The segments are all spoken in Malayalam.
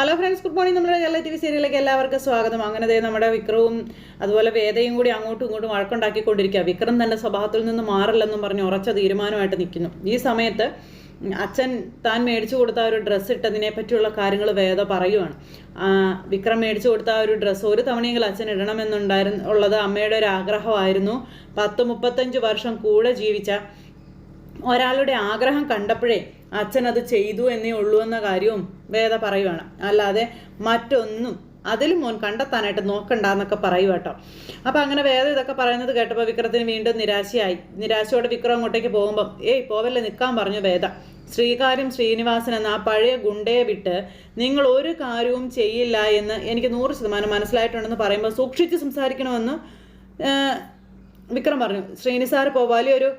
ഹലോ ഫ്രണ്ട്സ് ഗുഡ് മോർണിംഗ് നമ്മുടെ കേരള ടി വി സീരിയലിലേക്ക് എല്ലാവർക്കും സ്വാഗതം. അങ്ങനെ ദേ നമ്മുടെ വിക്രവും അതുപോലെ വേദയും കൂടി അങ്ങോട്ടും ഇങ്ങോട്ടും വഴക്കുണ്ടാക്കിക്കൊണ്ടിരിക്കുക. വിക്രം തന്റെ സ്വഭാവത്തിൽ നിന്ന് മാറില്ലെന്നും പറഞ്ഞ് ഉറച്ച തീരുമാനമായിട്ട് നിൽക്കുന്നു. ഈ സമയത്ത് അച്ഛൻ താൻ മേടിച്ചു കൊടുത്ത ഒരു ഡ്രസ്സ് ഇട്ടതിനെ പറ്റിയുള്ള കാര്യങ്ങൾ വേദ പറയുവാണ്. വിക്രം മേടിച്ചു കൊടുത്ത ഒരു ഡ്രസ്സ് ഒരു തവണയെങ്കിലും അച്ഛൻ ഇടണമെന്നുണ്ടായിരുന്നു ഉള്ളത് അമ്മയുടെ ഒരു ആഗ്രഹമായിരുന്നു. പത്ത് മുപ്പത്തഞ്ച് വർഷം കൂടെ ജീവിച്ച ഒരാളുടെ ആഗ്രഹം കണ്ടപ്പോഴേ അച്ഛൻ അത് ചെയ്തു എന്നേ ഉള്ളൂ എന്ന കാര്യവും വേദ പറയുവാണ്. അല്ലാതെ മറ്റൊന്നും അതിലും മോൻ കണ്ടെത്താനായിട്ട് നോക്കണ്ട എന്നൊക്കെ പറയും കേട്ടോ അപ്പം അങ്ങനെ വേദ ഇതൊക്കെ പറയുന്നത് കേട്ടപ്പോൾ വിക്രത്തിന് വീണ്ടും നിരാശയായി. നിരാശയോടെ വിക്രം അങ്ങോട്ടേക്ക് പോകുമ്പം ഏയ് പോവല്ലേ നിൽക്കാൻ പറഞ്ഞു വേദ. ശ്രീകാര്യം ശ്രീനിവാസൻ എന്ന ആ പഴയ ഗുണ്ടയെ വിട്ട് നിങ്ങൾ ഒരു കാര്യവും ചെയ്യില്ല എന്ന് എനിക്ക് നൂറ് ശതമാനം മനസ്സിലായിട്ടുണ്ടെന്ന് പറയുമ്പോൾ സൂക്ഷിച്ച് സംസാരിക്കണമെന്ന് വിക്രം പറഞ്ഞു. ശ്രീനിസാർ ഒരു വലിയൊരു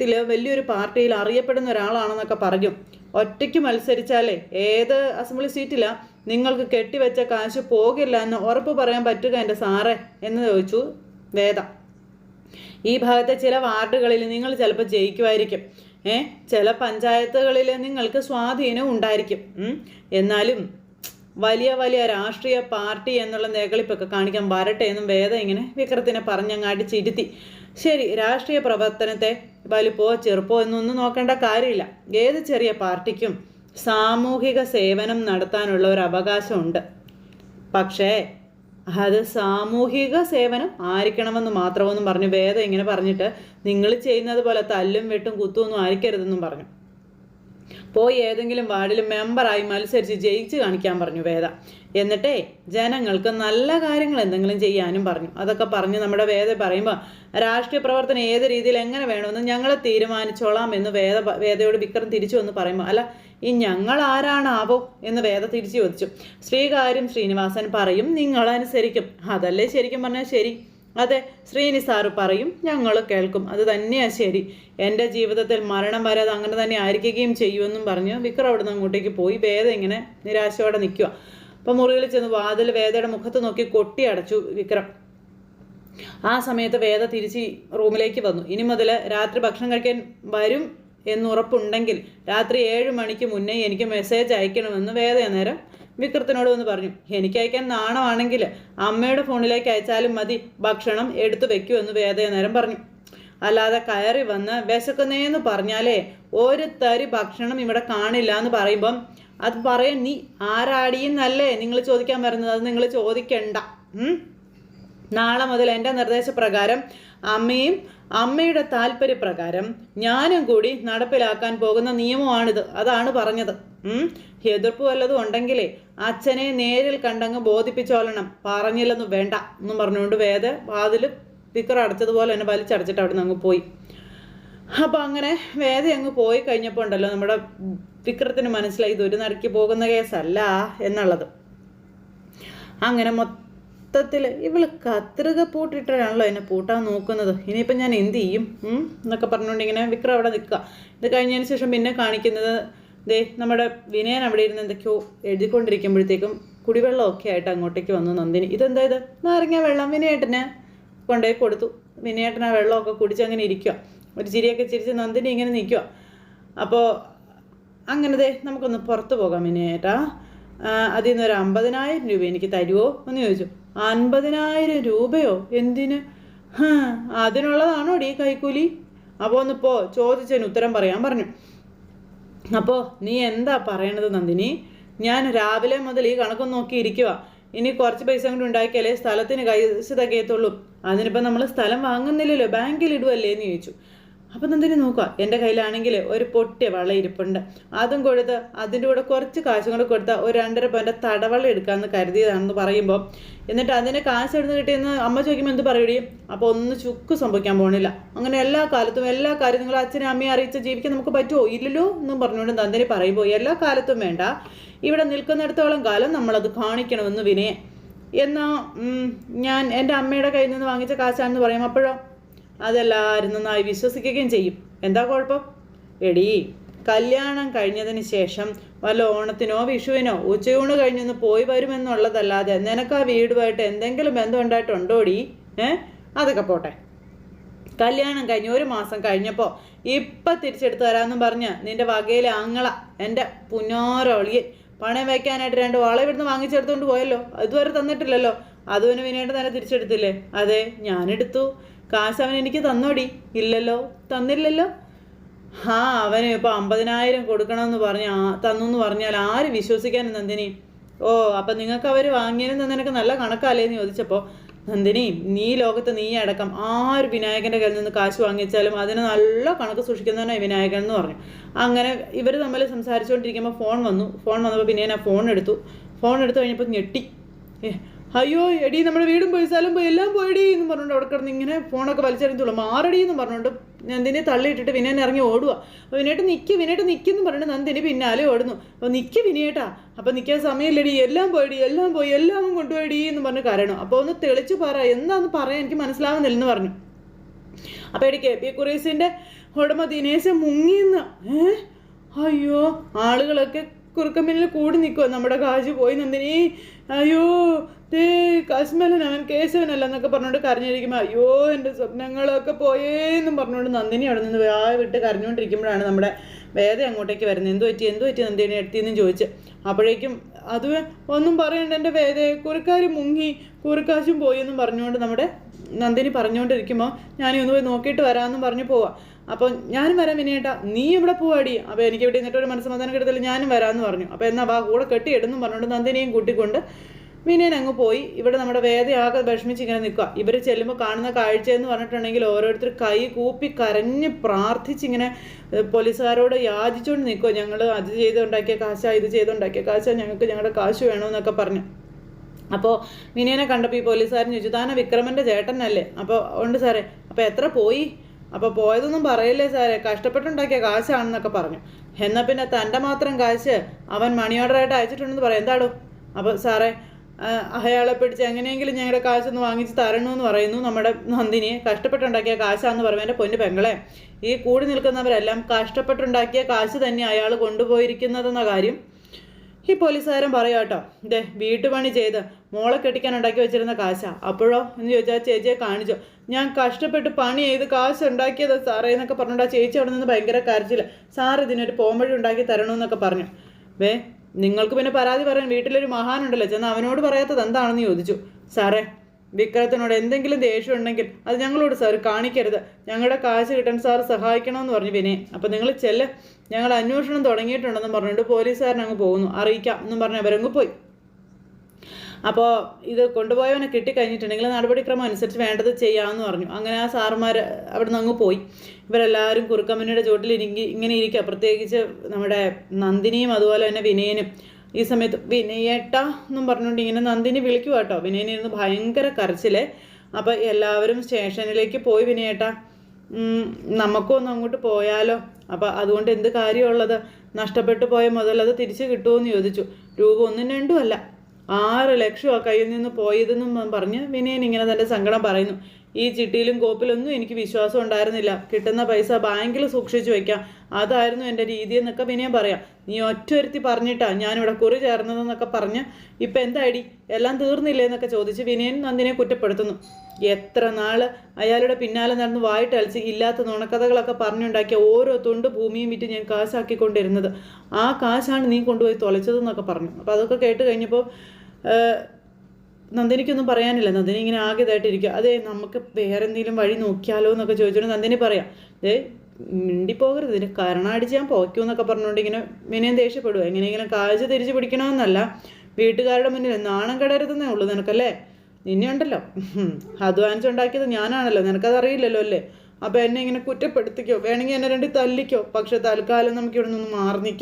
രാഷ്ട്രീയത്തിൽ വലിയൊരു പാർട്ടിയിൽ അറിയപ്പെടുന്ന ഒരാളാണെന്നൊക്കെ പറഞ്ഞു ഒറ്റയ്ക്ക് മത്സരിച്ചാലേ ഏത് അസംബ്ലി സീറ്റിലാ നിങ്ങൾക്ക് കെട്ടിവെച്ച കാശ് പോകില്ല എന്ന് ഉറപ്പ് പറയാൻ പറ്റുക എന്റെ സാറേ എന്ന് ചോദിച്ചു വേദ. ഈ ഭാഗത്തെ ചില വാർഡുകളിൽ നിങ്ങൾ ചിലപ്പോൾ ജയിക്കുമായിരിക്കും. ഏ ചില പഞ്ചായത്തുകളിൽ നിങ്ങൾക്ക് സ്വാധീനം ഉണ്ടായിരിക്കും. എന്നാലും വലിയ വലിയ രാഷ്ട്രീയ പാർട്ടി എന്നുള്ള നെകളിപ്പൊക്കെ കാണിക്കാൻ വരട്ടെ എന്നും വേദ ഇങ്ങനെ വിക്രത്തിനെ പറഞ്ഞങ്ങാട്ടി ചിരുത്തി ശരി രാഷ്ട്രീയ പ്രവർത്തനത്തെ വലുപ്പോ ചെറുപ്പോ എന്നൊന്നും നോക്കേണ്ട കാര്യമില്ല. ഏത് ചെറിയ പാർട്ടിക്കും സാമൂഹിക സേവനം നടത്താനുള്ള ഒരു അവകാശമുണ്ട്. പക്ഷേ അത് സാമൂഹിക സേവനം ആയിരിക്കണമെന്ന് മാത്രമെന്നും പറഞ്ഞു വേദം ഇങ്ങനെ പറഞ്ഞിട്ട് നിങ്ങൾ ചെയ്യുന്നത് പോലെ തല്ലും വെട്ടും കുത്തുമൊന്നും ആയിരിക്കരുതെന്നും പറഞ്ഞു. പോയി ഏതെങ്കിലും വാർഡിൽ മെമ്പറായി മത്സരിച്ച് ജയിച്ച് കാണിക്കാൻ പറഞ്ഞു വേദ. എന്നിട്ടേ ജനങ്ങൾക്ക് നല്ല കാര്യങ്ങൾ എന്തെങ്കിലും ചെയ്യാനും പറഞ്ഞു. അതൊക്കെ പറഞ്ഞ് നമ്മുടെ വേദ പറയുമ്പോൾ രാഷ്ട്രീയ പ്രവർത്തനം ഏത് രീതിയിൽ എങ്ങനെ വേണമെന്ന് ഞങ്ങളെ തീരുമാനിച്ചോളാം എന്ന് വേദ വേദയോട് വിക്രം തിരിച്ചു വന്ന് പറയുമ്പോൾ അല്ല ഈ ഞങ്ങൾ ആരാണാവോ? എന്ന് വേദ തിരിച്ചു ചോദിച്ചു. ശ്രീകാര്യം ശ്രീനിവാസൻ പറയും നിങ്ങൾ അനുസരിക്കും അതല്ലേ ശരിക്കും പറഞ്ഞാൽ ശരി? അതെ ശ്രീനി സാറ് പറയും ഞങ്ങൾ കേൾക്കും. അത് തന്നെയാണ് ശരി. എന്റെ ജീവിതത്തിൽ മരണം വരെ അത് അങ്ങനെ തന്നെ ആയിരിക്കുകയും ചെയ്യുമെന്നും പറഞ്ഞു വിക്രം അവിടെ നിന്ന് അങ്ങോട്ടേക്ക് പോയി. വേദ ഇങ്ങനെ നിരാശയോടെ നിൽക്കുക അപ്പം മുറിയിൽ ചെന്ന് വാതിൽ വേദയുടെ മുഖത്ത് നോക്കി കൊട്ടി അടച്ചു വിക്രം. ആ സമയത്ത് വേദ തിരിച്ച് റൂമിലേക്ക് വന്നു. ഇനി മുതൽ രാത്രി ഭക്ഷണം കഴിക്കാൻ വരും എന്നുറപ്പുണ്ടെങ്കിൽ രാത്രി ഏഴ് മണിക്ക് മുന്നേ എനിക്ക് മെസ്സേജ് അയക്കണമെന്ന് വേദ അന്നേരം വിക്രത്തിനോട് വന്ന് പറഞ്ഞു എനിക്ക് അയക്കാൻ നാണമാണെങ്കിൽ അമ്മയുടെ ഫോണിലേക്ക് അയച്ചാലും മതി ഭക്ഷണം എടുത്തു വെക്കുമെന്ന് എന്ന് അന്നേരം പറഞ്ഞു. അല്ലാതെ കയറി വന്ന് വിശക്കുന്നേന്ന് പറഞ്ഞാലേ ഒരു തരി ഭക്ഷണം ഇവിടെ കാണില്ല എന്ന് പറയുമ്പം അത് പറയാൻ നീ ആരാടിയെന്നല്ലേ നിങ്ങൾ ചോദിക്കാൻ വരുന്നത് അത് നിങ്ങൾ ചോദിക്കണ്ട. നാളെ മുതൽ എന്റെ നിർദ്ദേശപ്രകാരം അമ്മയും അമ്മയുടെ താല്പര്യപ്രകാരം ഞാനും കൂടി നടപ്പിലാക്കാൻ പോകുന്ന നിയമമാണിത്. അതാണ് പറഞ്ഞത്? എതിർപ്പ് വല്ലതും ഉണ്ടെങ്കിലേ അച്ഛനെ നേരിൽ കണ്ടങ്ങ് ബോധിപ്പിച്ചോളണം. പറഞ്ഞില്ലെന്ന് വേണ്ട എന്നും പറഞ്ഞുകൊണ്ട് വേദ വാതിൽ സ്പീക്കർ അടച്ചതുപോലെ തന്നെ വലിച്ചടച്ചിട്ട് അവിടെ നിന്ന് അങ്ങ് പോയി. അപ്പോൾ അങ്ങനെ വേദ അങ്ങ് പോയി കഴിഞ്ഞപ്പോൾ ഉണ്ടല്ലോ നമ്മുടെ വിക്രത്തിന് മനസ്സിലായി ഇത് ഒരു നടക്കി പോകുന്ന കേസല്ല എന്നുള്ളത്. അങ്ങനെ മൊത്തത്തിൽ ഇവൾ കത്രിക പൂട്ടിട്ടാണല്ലോ എന്നെ പൂട്ടാൻ നോക്കുന്നത്. ഇനിയിപ്പം ഞാൻ എന്ത് ചെയ്യും? എന്നൊക്കെ പറഞ്ഞുകൊണ്ട് ഇങ്ങനെ വിക്രം അവിടെ നിൽക്കുക. ഇത് കഴിഞ്ഞതിന് ശേഷം പിന്നെ കാണിക്കുന്നത് ദേ നമ്മുടെ വിനയൻ അവിടെ ഇരുന്ന് എന്തൊക്കെയോ എഴുതിക്കൊണ്ടിരിക്കുമ്പോഴത്തേക്കും കുടിവെള്ളമൊക്കെ ആയിട്ട് അങ്ങോട്ടേക്ക് വന്നു നന്ദിനി. ഇതെന്താ ഇത്? നാരങ്ങ വെള്ളം. വിനയേട്ടന് കൊണ്ടുപോയി കൊടുത്തു. വിനയേട്ടൻ ആ വെള്ളമൊക്കെ കുടിച്ച് അങ്ങനെ ഇരിക്കുക ഒരു ചിരിയൊക്കെ ചിരിച്ച് നന്ദിനി ഇങ്ങനെ നിൽക്കുക അപ്പോൾ അങ്ങനെ ദേ നമുക്കൊന്ന് പുറത്ത് പോകാം വിനയേട്ടാ. അതിൽ നിന്ന് ഒരു അമ്പതിനായിരം രൂപ എനിക്ക് തരുമോ എന്ന് ചോദിച്ചു. അൻപതിനായിരം രൂപയോ? എന്തിന്? അതിനുള്ളതാണോ ഡീ കൈക്കൂലി? അപ്പോൾ ഒന്ന് പോ ചോദിച്ചതിന് ഉത്തരം പറയാൻ പറഞ്ഞു. അപ്പോൾ നീ എന്താ പറയണത് നന്ദിനി? ഞാൻ രാവിലെ മുതൽ ഈ കണക്കും നോക്കി ഇരിക്കുക ഇനി കുറച്ച് പൈസ കൊണ്ട് ഉണ്ടാക്കിയാലേ സ്ഥലത്തിന് കൈസ് തികയത്തുള്ളൂ അതിനിപ്പോൾ നമ്മൾ സ്ഥലം വാങ്ങുന്നില്ലല്ലോ. ബാങ്കിൽ ഇടുവല്ലേ എന്ന് ചോദിച്ചു. അപ്പം നന്ദിനി നോക്കുക? എന്റെ കയ്യിലാണെങ്കിൽ ഒരു പൊട്ടിയ വളയിരിപ്പുണ്ട് അതും കൊടുത്ത് അതിന്റെ കൂടെ കുറച്ച് കാശും കൂടെ കൊടുത്താൽ ഒരു രണ്ടര പവന്റെ തടവള എടുക്കാമെന്ന് കരുതിയതാണെന്ന് പറയുമ്പോൾ എന്നിട്ട് അതിന് കാശ് എടുത്ത് കിട്ടിയെന്ന് അമ്മ ചോദിക്കുമ്പോൾ എന്ത് പറയൂടി അപ്പോൾ ഒന്ന് ചുക്ക് സംഭവിക്കാൻ പോകണില്ല അങ്ങനെ എല്ലാ കാലത്തും എല്ലാ കാര്യം നിങ്ങൾ അച്ഛനെ അമ്മയെ അറിയിച്ച് ജീവിക്കാൻ നമുക്ക് പറ്റുമോ ഇല്ലല്ലോ എന്നും പറഞ്ഞുകൊണ്ട് നന്ദിനി പറയുമ്പോൾ എല്ലാ കാലത്തും വേണ്ട. ഇവിടെ നിൽക്കുന്നിടത്തോളം കാലം നമ്മളത് കാണിക്കണമെന്ന് വിനയെ. എന്നാ ഉം, ഞാൻ എന്റെ അമ്മയുടെ കയ്യിൽ നിന്ന് വാങ്ങിച്ച കാശാണെന്ന് പറയും. അപ്പോഴോ? അതെല്ലാവരും നന്നായി വിശ്വസിക്കുകയും ചെയ്യും. എന്താ കുഴപ്പം? എടി കല്യാണം കഴിഞ്ഞതിന് ശേഷം വല്ല ഓണത്തിനോ വിഷുവിനോ ഉച്ചയൂണ് കഴിഞ്ഞൊന്ന് പോയി വരുമെന്നുള്ളതല്ലാതെ നിനക്ക് ആ വീടുമായിട്ട് എന്തെങ്കിലും ബന്ധം ഉണ്ടായിട്ടുണ്ടോടി ഏ? അതൊക്കെ പോട്ടെ. കല്യാണം കഴിഞ്ഞ് ഒരു മാസം കഴിഞ്ഞപ്പോൾ ഇപ്പം തിരിച്ചെടുത്ത് തരാമെന്നും പറഞ്ഞ് നിന്റെ വകയിലെ ആങ്ങള എന്റെ പുന്നാരൊളിയെ പണയം വയ്ക്കാനായിട്ട് രണ്ട് വള ഇവിടുന്ന് വാങ്ങിച്ചെടുത്തുകൊണ്ട് പോയല്ലോ. അതുവരെ തന്നിട്ടില്ലല്ലോ. അതുവിന് വിനേട്ടൻ തന്നെ തിരിച്ചെടുത്തില്ലേ? അതെ ഞാനെടുത്തു. കാശ് അവൻ എനിക്ക് തന്നോടി. ഇല്ലല്ലോ? തന്നില്ലല്ലോ? ആ അവന് ഇപ്പോൾ അമ്പതിനായിരം കൊടുക്കണമെന്ന് പറഞ്ഞ തന്നു എന്ന് പറഞ്ഞാൽ ആര് വിശ്വസിക്കാൻ നന്ദിനി? ഓ അപ്പം നിങ്ങൾക്ക് അവർ വാങ്ങിയതെന്ന് നിനക്ക് നല്ല കണക്കല്ലേന്ന് ചോദിച്ചപ്പോൾ നന്ദിനി നീ ലോകത്ത് നീ അടക്കം ആര് വിനായകന്റെ കയ്യിൽ നിന്ന് കാശ് വാങ്ങിച്ചാലും അതിന് നല്ല കണക്ക് സൂക്ഷിക്കുന്നവനാണ് വിനായകൻ എന്ന് പറഞ്ഞു. അങ്ങനെ ഇവർ തമ്മിൽ സംസാരിച്ചുകൊണ്ടിരിക്കുമ്പോൾ ഫോൺ വന്നു. ഫോൺ വന്നപ്പോൾ പിന്നെ ഞാൻ ഫോൺ എടുത്തു. ഫോൺ എടുത്തു കഴിഞ്ഞപ്പോൾ ഞെട്ടി. അയ്യോ എടി നമ്മുടെ വീടും പോയി സ്ഥലം പോയി എല്ലാം പോയടി എന്ന് പറഞ്ഞുകൊണ്ട് അവിടെ കിടന്ന് ഇങ്ങനെ ഫോണൊക്കെ വലിച്ചെറിഞ്ഞുള്ളൂ മാറടി എന്ന് പറഞ്ഞുകൊണ്ട് നന്ദിനെ തള്ളിയിട്ടിട്ട് വിനയൻ ഇറങ്ങി ഓടുക അപ്പോൾ വിനേട്ട് നിൽക്കി വിനേട്ട് നിൽക്കുന്നു പറഞ്ഞിട്ട് നന്ദിനി പിന്നാലെ ഓടുന്നു. അപ്പോൾ നിൽക്കി വിനയേട്ടാ അപ്പോൾ നിൽക്കാൻ സമയമില്ലടി എല്ലാം പോയടി എല്ലാം പോയി എല്ലാം കൊണ്ടുപോയടി എന്ന് പറഞ്ഞ് കരയണം. അപ്പോൾ ഒന്ന് തെളിച്ച് പറ എന്താന്ന് പറയാൻ എനിക്ക് മനസ്സിലാവുന്നില്ല എന്ന് പറഞ്ഞു. അപ്പോൾ എടി കെ പി കുറേസിന്റെ ഉടമ ദിനേശം മുങ്ങിയെന്ന് ഏ? അയ്യോ ആളുകളൊക്കെ കുറുക്കമ്പിനിൽ കൂടി നിൽക്കുക നമ്മുടെ കാശ് പോയി നന്ദിനി അയ്യോ ദേ കാശ്മലൻ അവൻ കേശവനല്ല എന്നൊക്കെ പറഞ്ഞുകൊണ്ട് കരഞ്ഞിരിക്കുമ്പോൾ അയ്യോ എന്റെ സ്വപ്നങ്ങളൊക്കെ പോയേന്നും പറഞ്ഞുകൊണ്ട് നന്ദിനി അവിടെ നിന്ന് ആ വിട്ട് കരഞ്ഞുകൊണ്ടിരിക്കുമ്പോഴാണ് നമ്മുടെ വേദ അങ്ങോട്ടേക്ക് വരുന്നത്. എന്തു പറ്റി? എന്തു പറ്റി നന്ദിനി? എടുത്തിയെന്നും ചോദിച്ച്. അപ്പോഴേക്കും അത് ഒന്നും പറയണ്ട എന്റെ വേദയെ കുറുക്കാർ മുങ്ങി കുറുക്കാശും പോയി എന്നും പറഞ്ഞുകൊണ്ട് നമ്മുടെ നന്ദിനി പറഞ്ഞുകൊണ്ടിരിക്കുമ്പോൾ ഞാനൊന്ന് പോയി നോക്കിയിട്ട് വരാമെന്നും പറഞ്ഞു പോവാം. അപ്പോൾ ഞാനും വരാം വിനയേട്ടാ. നീ ഇവിടെ പോവാടി. അപ്പോൾ എനിക്ക് ഇവിടെ നിന്നിട്ട് ഒരു മനസ്സമാധാനം കിട്ടത്തില്ല. ഞാനും വരാമെന്ന് പറഞ്ഞു. അപ്പോൾ എന്നാ വാ കൂടെ കെട്ടിയിടുന്നു പറഞ്ഞുകൊണ്ട് നന്ദിനിയും കൂട്ടിക്കൊണ്ട് വിനയൻ അങ്ങ് പോയി. ഇവിടെ നമ്മുടെ വേദയാകെ വിഷമിച്ച് ഇങ്ങനെ നിൽക്കുക ഇവർ ചെല്ലുമ്പോൾ കാണുന്ന കാഴ്ച എന്ന് പറഞ്ഞിട്ടുണ്ടെങ്കിൽ ഓരോരുത്തർ കൈ കൂപ്പി കരഞ്ഞ് പ്രാർത്ഥിച്ചിങ്ങനെ പോലീസുകാരോട് യാചിച്ചുകൊണ്ട് നിൽക്കുക ഞങ്ങൾ അത് ചെയ്തുണ്ടാക്കിയ കാശാ ഇത് ചെയ്തുണ്ടാക്കിയ കാശാ ഞങ്ങൾക്ക് ഞങ്ങളുടെ കാശ് വേണമെന്നൊക്കെ പറഞ്ഞു. അപ്പോൾ വിനയനെ കണ്ടപ്പോൾ ഈ പോലീസുകാരൻ ചോദിച്ചു താന വിക്രമന്റെ ചേട്ടനല്ലേ? അപ്പോൾ ഉണ്ട് സാറേ. അപ്പോൾ എത്ര പോയി? അപ്പോൾ പോയതൊന്നും പറയില്ലേ സാറേ? കഷ്ടപ്പെട്ടുണ്ടാക്കിയ കാശാണെന്നൊക്കെ പറഞ്ഞു. എന്നാൽ പിന്നെ തന്റെ മാത്രം കാശ് അവൻ മണി ഓർഡറായിട്ട് അയച്ചിട്ടുണ്ടെന്ന് പറയാം എന്താടോ? അപ്പോൾ സാറേ അയാളെ പിടിച്ച് എങ്ങനെയെങ്കിലും ഞങ്ങളുടെ കാശൊന്ന് വാങ്ങിച്ച് തരണമെന്ന് പറയുന്നു നമ്മുടെ നന്ദിനിയെ. കഷ്ടപ്പെട്ടുണ്ടാക്കിയ കാശാന്ന് പറയുമ്പോൾ എന്റെ പൊന്നു പെങ്ങളെ. ഈ കൂടി നിൽക്കുന്നവരെല്ലാം കഷ്ടപ്പെട്ടുണ്ടാക്കിയ കാശ് തന്നെ അയാൾ കൊണ്ടുപോയിരിക്കുന്നതെന്ന കാര്യം ഈ പോലീസുകാരൻ പറയാം കേട്ടോ ഇതേ വീട്ടുപണി ചെയ്ത് മോളെ കെട്ടിക്കാൻ ഉണ്ടാക്കി വെച്ചിരുന്ന കാശാ. അപ്പോഴോ? എന്ന് ചോദിച്ചാൽ ചേച്ചിയെ കാണിച്ചോ. ഞാൻ കഷ്ടപ്പെട്ട് പണി ചെയ്ത് കാശ് ഉണ്ടാക്കിയത് സാറേ എന്നൊക്കെ പറഞ്ഞുകൊണ്ട് ചേച്ചി അവിടെ നിന്ന് ഭയങ്കര കരച്ചില്ല സാർ ഇതിനൊരു പോംവഴി ഉണ്ടാക്കി തരണമെന്നൊക്കെ പറഞ്ഞു. വേ നിങ്ങൾക്ക് പിന്നെ പരാതി പറയാൻ വീട്ടിലൊരു മഹാനുണ്ടല്ലോ. ചെന്ന് അവനോട് പറയാത്തത് എന്താണെന്ന് ചോദിച്ചു. സാറേ വിക്രത്തിനോട് എന്തെങ്കിലും ദേഷ്യം ഉണ്ടെങ്കിൽ അത് ഞങ്ങളോട് സാർ കാണിക്കരുത്. ഞങ്ങളുടെ കാശ് കിട്ടാൻ സാർ സഹായിക്കണമെന്ന് പറഞ്ഞു വിനയ്. അപ്പം നിങ്ങൾ ചെല്ല്. ഞങ്ങൾ അന്വേഷണം തുടങ്ങിയിട്ടുണ്ടെന്ന് പറഞ്ഞിട്ട് പോലീസുകാരൻ അങ്ങ് പോകുന്നു. അറിയിക്കാം എന്നും പറഞ്ഞ് അവരങ്ങ് പോയി. അപ്പോൾ ഇത് കൊണ്ടുപോയവനെ കിട്ടിക്കഴിഞ്ഞിട്ടുണ്ടെങ്കിൽ നടപടിക്രമം അനുസരിച്ച് വേണ്ടത് ചെയ്യാമെന്ന് പറഞ്ഞു. അങ്ങനെ ആ സാർമാർ അവിടെ നിന്ന് അങ്ങ് പോയി. ഇവരെല്ലാവരും കുറുക്കമ്മനിയുടെ ചോട്ടിൽ ഇരിങ്ങി ഇങ്ങനെ ഇരിക്കുക. പ്രത്യേകിച്ച് നമ്മുടെ നന്ദിനിയും അതുപോലെ തന്നെ വിനയനും ഈ സമയത്ത് വിനയേട്ട എന്നും പറഞ്ഞുകൊണ്ട് ഇങ്ങനെ നന്ദിനി വിളിക്കുക കേട്ടോ. വിനയനിരുന്ന് ഭയങ്കര കരച്ചിലേ. അപ്പോൾ എല്ലാവരും സ്റ്റേഷനിലേക്ക് പോയി വിനയേട്ട. നമുക്കൊന്ന് അങ്ങോട്ട് പോയാലോ. അപ്പോൾ അതുകൊണ്ട് എന്ത് കാര്യമുള്ളത്? നഷ്ടപ്പെട്ടു പോയ മുതൽ അത് തിരിച്ചു കിട്ടുമോ ചോദിച്ചു. രൂപ ഒന്നും രണ്ടുമല്ല ആറ് ലക്ഷമാണ് കയ്യിൽ നിന്ന് പോയതെന്നും പറഞ്ഞ് വിനയൻ ഇങ്ങനെ തന്റെ സങ്കടം പറയുന്നു. ഈ ചിട്ടിയിലും കോപ്പിലൊന്നും എനിക്ക് വിശ്വാസം ഉണ്ടായിരുന്നില്ല. കിട്ടുന്ന പൈസ ബാങ്കിൽ സൂക്ഷിച്ചു വെക്കാം. അതായിരുന്നു എന്റെ രീതി എന്നൊക്കെ വിനയൻ പറയാം. നീ ഒറ്റൊരുത്തി പറഞ്ഞിട്ടാ ഞാനിവിടെ കുറി ചേർന്നതെന്നൊക്കെ പറഞ്ഞ് ഇപ്പം എന്തായി എല്ലാം തീർന്നില്ലേ എന്നൊക്കെ ചോദിച്ച് വിനയൻ നന്ദിനെ കുറ്റപ്പെടുത്തുന്നു. എത്ര നാൾ അയാളുടെ പിന്നാലെ നടന്ന് വായിട്ടലിച്ച് ഇല്ലാത്ത നുണക്കഥകളൊക്കെ പറഞ്ഞുണ്ടാക്കിയ ഓരോ തുണ്ട് ഭൂമിയും വിറ്റ് ഞാൻ കാശാക്കിക്കൊണ്ടിരുന്നത്. ആ കാശാണ് നീ കൊണ്ടുപോയി തുളച്ചതെന്നൊക്കെ പറഞ്ഞു. അപ്പോൾ അതൊക്കെ കേട്ട് കഴിഞ്ഞപ്പോൾ നന്ദിനിക്കൊന്നും പറയാനില്ല. നന്ദിനി ഇങ്ങനെ ആകെ ഇതായിട്ടിരിക്കുക അതെ നമുക്ക് വേറെ എന്തെങ്കിലും വഴി നോക്കിയാലോ എന്നൊക്കെ ചോദിച്ചോണ്ട് നന്ദിനി പറയാം ദേ മിണ്ടിപ്പോകരുത്. ഇതിന് കരണാടിച്ച് ഞാൻ പോയ്ക്കൂ എന്നൊക്കെ പറഞ്ഞുകൊണ്ട് ഇങ്ങനെ വിനയം ദേഷ്യപ്പെടുക എങ്ങനെയെങ്കിലും കാഴ്ച തിരിച്ചു പിടിക്കണമെന്നല്ല വീട്ടുകാരുടെ മുന്നിൽ നാണം കടരുതെന്നേ ഉള്ളൂ നിനക്കല്ലേ? നിന്നെ ഉണ്ടല്ലോ. അധ്വാനിച്ച് ഉണ്ടാക്കിയത് ഞാനാണല്ലോ. നിനക്കത് അറിയില്ലല്ലോ അല്ലേ? അപ്പോൾ എന്നെ ഇങ്ങനെ കുറ്റപ്പെടുത്തിക്കോ? വേണമെങ്കിൽ എന്നെ രണ്ട് തല്ലിക്കോ? പക്ഷെ തൽക്കാലം നമുക്ക് ഇവിടെ നിന്ന് മാറി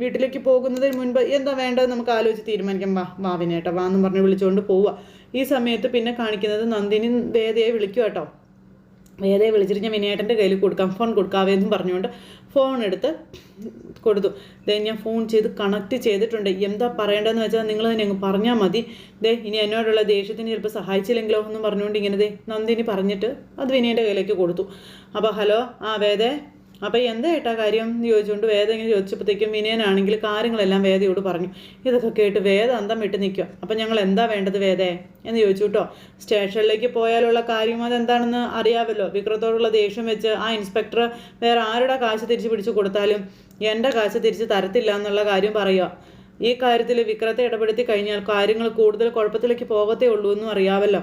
വീട്ടിലേക്ക് പോകുന്നതിന് മുൻപ് എന്താ വേണ്ടത് നമുക്ക് ആലോചിച്ച് തീരുമാനിക്കാം. വാ വാവിനേട്ടാ വാ എന്ന് പറഞ്ഞ് വിളിച്ചുകൊണ്ട് പോവുക ഈ സമയത്ത് പിന്നെ കാണിക്കുന്നത് നന്ദിനി വേദയെ വിളിക്കുക കേട്ടോ വേദയെ വിളിച്ചിട്ട് ഞാൻ വിനയേട്ടന്റെ കയ്യിൽ കൊടുക്കാം. ഫോൺ കൊടുക്കാവേ എന്നും പറഞ്ഞുകൊണ്ട് ഫോൺ എടുത്ത് കൊടുത്തു. ദേ ഞാൻ ഫോൺ ചെയ്ത് കണക്ട് ചെയ്തിട്ടുണ്ട്. എന്താ പറയേണ്ടതെന്ന് വെച്ചാൽ നിങ്ങൾ തന്നെ അങ്ങ് പറഞ്ഞാൽ മതി. ദേ ഇനി എന്നോടുള്ള ദേഷ്യത്തിന് ചിലപ്പോൾ സഹായിച്ചില്ലെങ്കിലോ എന്നും പറഞ്ഞുകൊണ്ട് ഇങ്ങനെ ദേ നന്ദിനി പറഞ്ഞിട്ട് അത് വിനയന്റെ കയ്യിലേക്ക് കൊടുത്തു. അപ്പോൾ ഹലോ ആ വേദേ അപ്പോൾ എന്താ ഏട്ടാ കാര്യം? എന്ന് ചോദിച്ചുകൊണ്ട് വേദ ഇങ്ങനെ ചോദിച്ചപ്പോഴത്തേക്കും വിനയനാണെങ്കിൽ കാര്യങ്ങളെല്ലാം വേദയോട് പറഞ്ഞു. ഇതൊക്കെ കേട്ട് വേദ അന്തം വിട്ട് നിൽക്കുക. അപ്പം ഞങ്ങൾ എന്താ വേണ്ടത് വേദേ? എന്ന് ചോദിച്ചു കേട്ടോ. സ്റ്റേഷനിലേക്ക് പോയാലുള്ള കാര്യം അതെന്താണെന്ന് അറിയാമല്ലോ. വിക്രത്തോടുള്ള ദേഷ്യം വെച്ച് ആ ഇൻസ്പെക്ടർ വേറെ ആരുടെ കാശ് തിരിച്ച് പിടിച്ചു കൊടുത്താലും എന്റെ കാശ് തിരിച്ച് തരത്തില്ല എന്നുള്ള കാര്യം പറയുക. ഈ കാര്യത്തിൽ വിക്രത്തെ ഇടപെടുത്തി കഴിഞ്ഞാൽ കാര്യങ്ങൾ കൂടുതൽ കുഴപ്പത്തിലേക്ക് പോകത്തേ ഉള്ളൂ എന്നും അറിയാമല്ലോ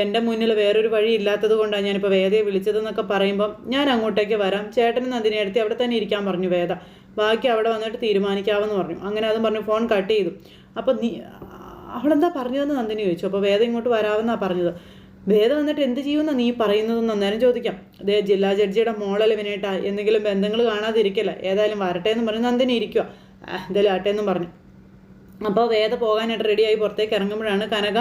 എന്റെ മുന്നിൽ വേറൊരു വഴി ഇല്ലാത്തത് കൊണ്ടാണ് ഞാനിപ്പോൾ വേദയെ വിളിച്ചതെന്നൊക്കെ പറയുമ്പം ഞാൻ അങ്ങോട്ടേക്ക് വരാം. ചേട്ടനും നന്ദിനെ എടുത്ത് അവിടെ തന്നെ ഇരിക്കാൻ പറഞ്ഞു വേദ. ബാക്കി അവിടെ വന്നിട്ട് തീരുമാനിക്കാമെന്ന് പറഞ്ഞു. അങ്ങനെ അതും പറഞ്ഞു ഫോൺ കട്ട് ചെയ്തു. അപ്പോൾ നീ അവളെന്താ പറഞ്ഞതെന്ന് നന്ദിനി ചോദിച്ചു. അപ്പോൾ വേദ ഇങ്ങോട്ട് വരാമെന്നാണ് പറഞ്ഞത്. വേദ വന്നിട്ട് എന്ത് ചെയ്യുമെന്നാണ് നീ പറയുന്നതെന്ന് അന്നേരം ചോദിക്കാം. അതേ ജില്ലാ ജഡ്ജിയുടെ മോളല്ലേ വിനേട്ട എന്തെങ്കിലും ബന്ധങ്ങൾ കാണാതിരിക്കില്ല? ഏതായാലും വരട്ടെ എന്ന് പറഞ്ഞു നന്ദിനി ഇരിക്കുക എന്തായാലും ആട്ടെ എന്നും പറഞ്ഞു. അപ്പോൾ വേദ പോകാനായിട്ട് റെഡിയായി പുറത്തേക്ക് ഇറങ്ങുമ്പോഴാണ് കനക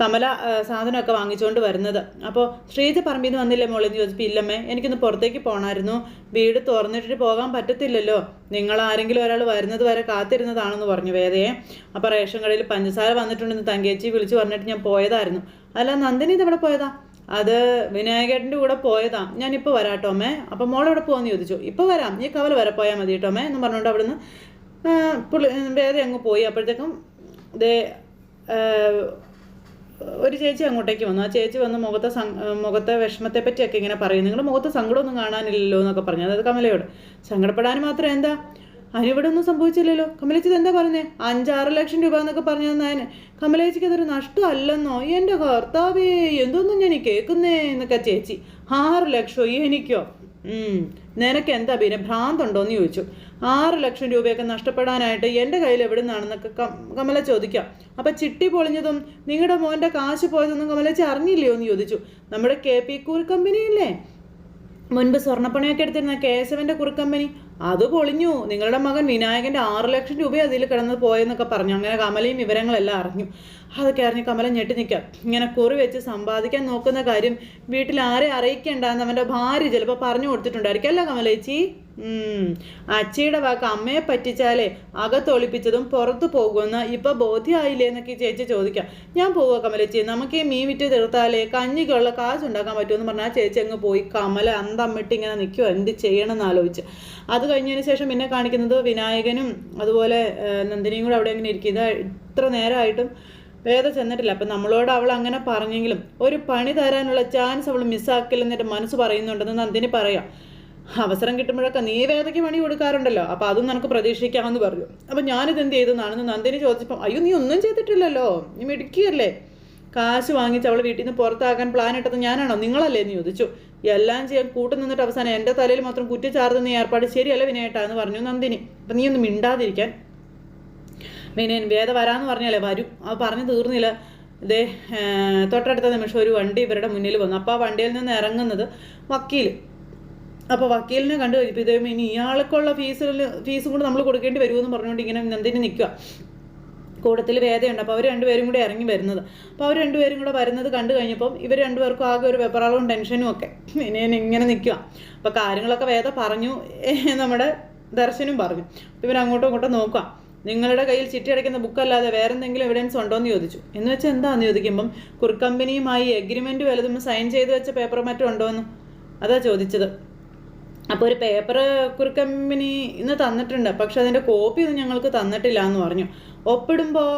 കമല സാധനമൊക്കെ വാങ്ങിച്ചുകൊണ്ട് വരുന്നത്. അപ്പോൾ ശ്രീജ പറമ്പിൽ നിന്ന് വന്നില്ലേ മോളെന്ന് ചോദിച്ചപ്പോൾ ഇല്ലമ്മേ എനിക്കൊന്ന് പുറത്തേക്ക് പോകണമായിരുന്നു വീട് തുറന്നിട്ടിട്ട് പോകാൻ പറ്റത്തില്ലല്ലോ. നിങ്ങൾ ആരെങ്കിലും ഒരാൾ വരുന്നത് വരെ കാത്തിരുന്നതാണെന്ന് പറഞ്ഞു വേദയെ. അപ്പോൾ റേഷൻ കടയിൽ പഞ്ചസാര വന്നിട്ടുണ്ടെന്ന് തങ്കേച്ചി വിളിച്ചു പറഞ്ഞിട്ട് ഞാൻ പോയതായിരുന്നു. അല്ല നന്ദിനി ഇതെവിടെ പോയതാ? അത് വിനായകേട്ടന്റെ കൂടെ പോയതാ. ഞാനിപ്പോൾ വരാട്ടോ അമ്മേ. അപ്പോൾ മോളെവിടെ പോകാമെന്ന് ചോദിച്ചു. ഇപ്പോൾ വരാം. നീ കവല വരെ പോയാൽ മതി അമ്മേ എന്ന് പറഞ്ഞുകൊണ്ട് അവിടുന്ന് പുള്ളി വേറെ അങ്ങ് പോയി. അപ്പോഴത്തേക്കും ദേ ഒരു ചേച്ചി അങ്ങോട്ടേക്ക് വന്നു. ആ ചേച്ചി വന്ന് മുഖത്തെ മുഖത്തെ വിഷമത്തെ പറ്റിയൊക്കെ ഇങ്ങനെ പറയും. നിങ്ങൾ മുഖത്തെ സങ്കടമൊന്നും കാണാനില്ലല്ലോ എന്നൊക്കെ പറഞ്ഞു. അതായത് കമലയോട്. സങ്കടപ്പെടാൻ മാത്രം എന്താ? അതിനിവിടെ ഒന്നും സംഭവിച്ചില്ലല്ലോ. കമലേച്ചി എന്താ പറഞ്ഞേ അഞ്ചാറ് ലക്ഷം രൂപ എന്നൊക്കെ പറഞ്ഞു തന്നതിന് കമലേച്ചിക്ക് അതൊരു നഷ്ടമല്ലെന്നോ? എന്റെ കർത്താവേ എന്തൊന്നും ഞാൻ കേൾക്കുന്നേ എന്നൊക്കെ ചേച്ചി. ആറ് ലക്ഷമോ എനിക്കോ. നിനക്ക് എന്താ പിന്നെ ഭ്രാന്തുണ്ടോ എന്ന് ചോദിച്ചു. ആറ് ലക്ഷം രൂപയൊക്കെ നഷ്ടപ്പെടാനായിട്ട് എന്റെ കയ്യിൽ എവിടെ നിന്നാണെന്നൊക്കെ കമല ചോദിക്കാം. അപ്പം ചിട്ടി പൊളിഞ്ഞതും നിങ്ങളുടെ മോന്റെ കാശ് പോയതൊന്നും കമലച്ചി അറിഞ്ഞില്ലയോ എന്ന് ചോദിച്ചു. നമ്മുടെ കെ പി കൂർ കമ്പനിയില്ലേ മുൻപ് സ്വർണപ്പണയൊക്കെ എടുത്തിരുന്ന കേശവന്റെ കുറുക്കമ്പനി അത് പൊളിഞ്ഞു. നിങ്ങളുടെ മകൻ വിനായകന്റെ ആറ് ലക്ഷം രൂപ അതിൽ കിടന്ന് പോയെന്നൊക്കെ പറഞ്ഞു. അങ്ങനെ കമലയും വിവരങ്ങളെല്ലാം അറിഞ്ഞു. അതൊക്കെ അറിഞ്ഞ് കമല ഞെട്ടി നിൽക്കാം. ഇങ്ങനെ കുറി വെച്ച് സമ്പാദിക്കാൻ നോക്കുന്ന കാര്യം വീട്ടിൽ ആരെ അറിയിക്കേണ്ടെന്ന് അവന്റെ ഭാര്യ ചിലപ്പോൾ പറഞ്ഞു കൊടുത്തിട്ടുണ്ടായിരിക്കും. അല്ല കമലേച്ചി. അച്ചിയുടെ വാക്ക് അമ്മയെ പറ്റിച്ചാലേ അകത്തൊളിപ്പിച്ചതും പുറത്തു പോകുമെന്ന് ഇപ്പൊ ബോധ്യമായില്ലേ എന്നൊക്കെ ചേച്ചി ചോദിക്കാം. ഞാൻ പോവുക കമലച്ചി. നമുക്ക് ഈ മീൻ വിറ്റ് തീർത്താലേ കഞ്ഞിക്കുള്ള കാശ് ഉണ്ടാക്കാൻ പറ്റുമെന്ന് പറഞ്ഞാൽ ചേച്ചി അങ്ങ് പോയി കമല അന്തമ്മിട്ട് ഇങ്ങനെ നിൽക്കുമോ എന്ത് ചെയ്യണമെന്ന് ആലോചിച്ച്. അത് കഴിഞ്ഞതിന് ശേഷം പിന്നെ കാണിക്കുന്നത് വിനായകനും അതുപോലെ നന്ദിനിയും കൂടെ അവിടെ അങ്ങനെ ഇരിക്കും. ഇത് ഇത്ര നേരമായിട്ടും വേദ ചെന്നിട്ടില്ല. അപ്പം നമ്മളോട് അവൾ അങ്ങനെ പറഞ്ഞെങ്കിലും ഒരു പണി തരാനുള്ള ചാൻസ് അവൾ മിസ്സാക്കില്ലെന്നിട്ട് മനസ്സ് പറയുന്നുണ്ടെന്ന് നന്ദിനി പറയാം. അവസരം കിട്ടുമ്പോഴൊക്കെ നീ വേദയ്ക്ക് പണി കൊടുക്കാറുണ്ടല്ലോ. അപ്പം അതും നിനക്ക് പ്രതീക്ഷിക്കാമെന്ന് പറഞ്ഞു. അപ്പം ഞാനിത് എന്ത് ചെയ്തെന്നാണെന്ന് നന്ദിനി ചോദിച്ചപ്പോൾ അയ്യോ നീ ഒന്നും ചെയ്തിട്ടില്ലല്ലോ. നീ മിടുക്കിയല്ലേ? കാശ് വാങ്ങിച്ച് അവൾ വീട്ടിൽ നിന്ന് പുറത്താക്കാൻ പ്ലാൻ ഇട്ടത് ഞാനാണോ? നിങ്ങളല്ലേ എന്ന് ചോദിച്ചു. എല്ലാം ചെയ്യാൻ കൂട്ടു നിന്നിട്ട് അവസാനം എന്റെ തലയിൽ മാത്രം കുറ്റിച്ചാർത്തുന്ന നീ ഏർപ്പാട് ശരിയല്ല വിനയേട്ടാ? എന്ന് പറഞ്ഞു നന്ദിനി. അപ്പം നീ ഒന്ന് മിണ്ടാതിരിക്കാൻ. വിനയൻ വേദ വരാന്ന് പറഞ്ഞാലേ വരും. അത് പറഞ്ഞു തീർന്നില്ല. ഇതേ തൊട്ടടുത്ത നിമിഷം ഒരു വണ്ടി ഇവരുടെ മുന്നിൽ വന്നു. അപ്പോൾ ആ വണ്ടിയിൽ നിന്ന് ഇറങ്ങുന്നത് വക്കീൽ അപ്പോൾ വക്കീലിനെ കണ്ടു കഴിഞ്ഞപ്പോൾ ഇതേ ഇനി ഇയാൾക്കുള്ള ഫീസിൽ ഫീസും കൂടെ നമ്മൾ കൊടുക്കേണ്ടി വരുമെന്ന് പറഞ്ഞുകൊണ്ട് ഇങ്ങനെ നന്ദിനി നിൽക്കുക. കൂട്ടത്തിൽ വേദയുണ്ട്. അപ്പോൾ അവർ രണ്ടുപേരും കൂടെ ഇറങ്ങി വരുന്നത്. അപ്പോൾ അവർ രണ്ടുപേരും കൂടെ വരുന്നത് കണ്ടു കഴിഞ്ഞപ്പം ഇവർ രണ്ടുപേർക്കും ആകെ ഒരു വെപ്പറാളവും ടെൻഷനും ഒക്കെ. ഇനി ഇങ്ങനെ നിൽക്കുക. അപ്പോൾ കാര്യങ്ങളൊക്കെ വേദ പറഞ്ഞു. നമ്മുടെ ദർശനും പറഞ്ഞു. അപ്പോൾ ഇവർ അങ്ങോട്ടും ഇങ്ങോട്ടും നോക്കുക. നിങ്ങളുടെ കയ്യിൽ ചിട്ടി അടയ്ക്കുന്ന ബുക്കല്ലാതെ വേറെ എന്തെങ്കിലും എവിഡൻസ് ഉണ്ടോ എന്ന് ചോദിച്ചു. എന്ന് വെച്ചാൽ എന്താന്ന് ചോദിക്കുമ്പം കുറുക്കമ്പനിയുമായി എഗ്രിമെന്റ് വലുതും സൈൻ ചെയ്ത് വെച്ച പേപ്പർ മറ്റും ഉണ്ടോ എന്ന്. അതാ ചോദിച്ചത്. അപ്പോൾ ഒരു പേപ്പർ കുറുക്കമ്പനി ഇന്ന് തന്നിട്ടുണ്ട്. പക്ഷെ അതിന്റെ കോപ്പി ഒന്നും ഞങ്ങൾക്ക് തന്നിട്ടില്ല എന്ന് പറഞ്ഞു. ഒപ്പിടുമ്പോൾ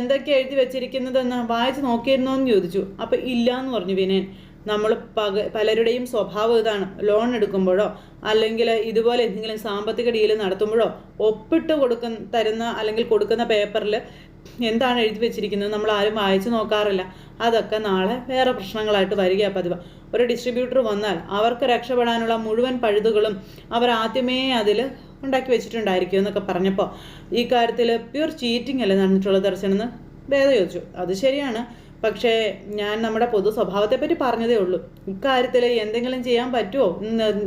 എന്തൊക്കെ എഴുതി വെച്ചിരിക്കുന്നതെന്ന് വായിച്ച് നോക്കിയിരുന്നോ എന്ന് ചോദിച്ചു. അപ്പോൾ ഇല്ല എന്ന് പറഞ്ഞു വിനയൻ. നമ്മൾ പക പലരുടെയും സ്വഭാവം ഇതാണ്. ലോൺ എടുക്കുമ്പോഴോ അല്ലെങ്കിൽ ഇതുപോലെ എന്തെങ്കിലും സാമ്പത്തിക ഡീൽ നടത്തുമ്പോഴോ ഒപ്പിട്ട് കൊടുക്ക തരുന്ന അല്ലെങ്കിൽ കൊടുക്കുന്ന പേപ്പറിൽ എന്താണ് എഴുതി വെച്ചിരിക്കുന്നത്? നമ്മൾ ആരും വായിച്ചു നോക്കാറില്ല. അതൊക്കെ നാളെ വേറെ പ്രശ്നങ്ങളായിട്ട് വരിക പതിവ്. ഒരു ഡിസ്ട്രിബ്യൂട്ടർ വന്നാൽ അവർക്ക് രക്ഷപ്പെടാനുള്ള മുഴുവൻ പഴുതുകളും അവർ ആദ്യമേ അതിൽ ഉണ്ടാക്കി വെച്ചിട്ടുണ്ടായിരിക്കും എന്നൊക്കെ പറഞ്ഞപ്പോൾ ഈ കാര്യത്തിൽ പ്യുർ ചീറ്റിംഗ് അല്ലേ നടന്നിട്ടുള്ള ദർശനെന്ന് ഭേദ ചോദിച്ചു. അത് ശരിയാണ്. പക്ഷേ ഞാൻ നമ്മുടെ പൊതു സ്വഭാവത്തെ പറ്റി പറഞ്ഞതേ ഉള്ളൂ. ഇക്കാര്യത്തിൽ എന്തെങ്കിലും ചെയ്യാൻ പറ്റുമോ?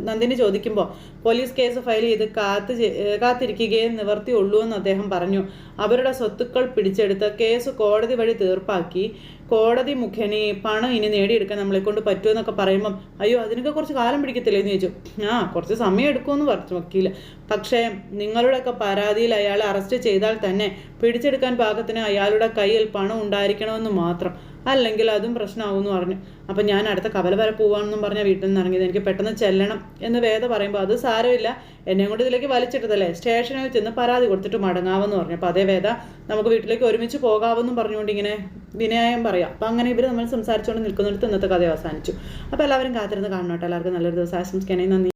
നന്ദിനി ചോദിക്കുമ്പോൾ പോലീസ് കേസ് ഫയൽ ചെയ്ത് കാത്ത് കാത്തിരിക്കുകയേ നിവർത്തിയുള്ളൂ എന്ന് അദ്ദേഹം പറഞ്ഞു. അവരുടെ സ്വത്തുക്കൾ പിടിച്ചെടുത്ത് കേസ് കോടതി വഴി തീർപ്പാക്കി. കോടതി മുഖേന പണം ഇനി നേടിയെടുക്കാൻ നമ്മളെ കൊണ്ട് പറ്റുമെന്നൊക്കെ പറയുമ്പം അയ്യോ അതിനൊക്കെ കുറച്ച് കാലം പിടിക്കത്തില്ലേ എന്ന് ചോദിച്ചു. ആ കുറച്ച് സമയം എടുക്കുമെന്ന് പറഞ്ഞു വക്കീൽ പക്ഷേ നിങ്ങളുടെയൊക്കെ പരാതിയിൽ അയാൾ അറസ്റ്റ് ചെയ്താൽ തന്നെ പിടിച്ചെടുക്കാൻ പാകത്തിന് അയാളുടെ കയ്യിൽ പണം ഉണ്ടായിരിക്കണമെന്ന് മാത്രം. അല്ലെങ്കിൽ അതും പ്രശ്നമാകുമെന്ന് പറഞ്ഞു. അപ്പം ഞാൻ അടുത്ത കവല വരെ പോവാണെന്നും പറഞ്ഞ വീട്ടിൽ നിന്ന് ഇറങ്ങിയത്. എനിക്ക് പെട്ടെന്ന് ചെല്ലണം എന്ന് വേദ പറയുമ്പോൾ അത് സാരമില്ല. എന്നെ കൊണ്ട് ഇതിലേക്ക് വലിച്ചിട്ടതല്ലേ? സ്റ്റേഷനിൽ ചെന്ന് പരാതി കൊടുത്തിട്ട് മടങ്ങാമെന്ന് പറഞ്ഞു. അപ്പോൾ അതേ വേദ നമുക്ക് വീട്ടിലേക്ക് ഒരുമിച്ച് പോകാമെന്നും പറഞ്ഞുകൊണ്ട് ഇങ്ങനെ വിനയം പറയാം. അപ്പം അങ്ങനെ ഇവർ നമ്മൾ സംസാരിച്ചുകൊണ്ട് നിൽക്കുന്നിടത്ത് ഇന്നത്തെ കഥ അവസാനിച്ചു. അപ്പോൾ എല്ലാവരും കാത്തിരുന്ന് കാണണം കേട്ടോ. എല്ലാവർക്കും നല്ലൊരു ദിവസം ആശംസിക്കാനായി നന്ദി.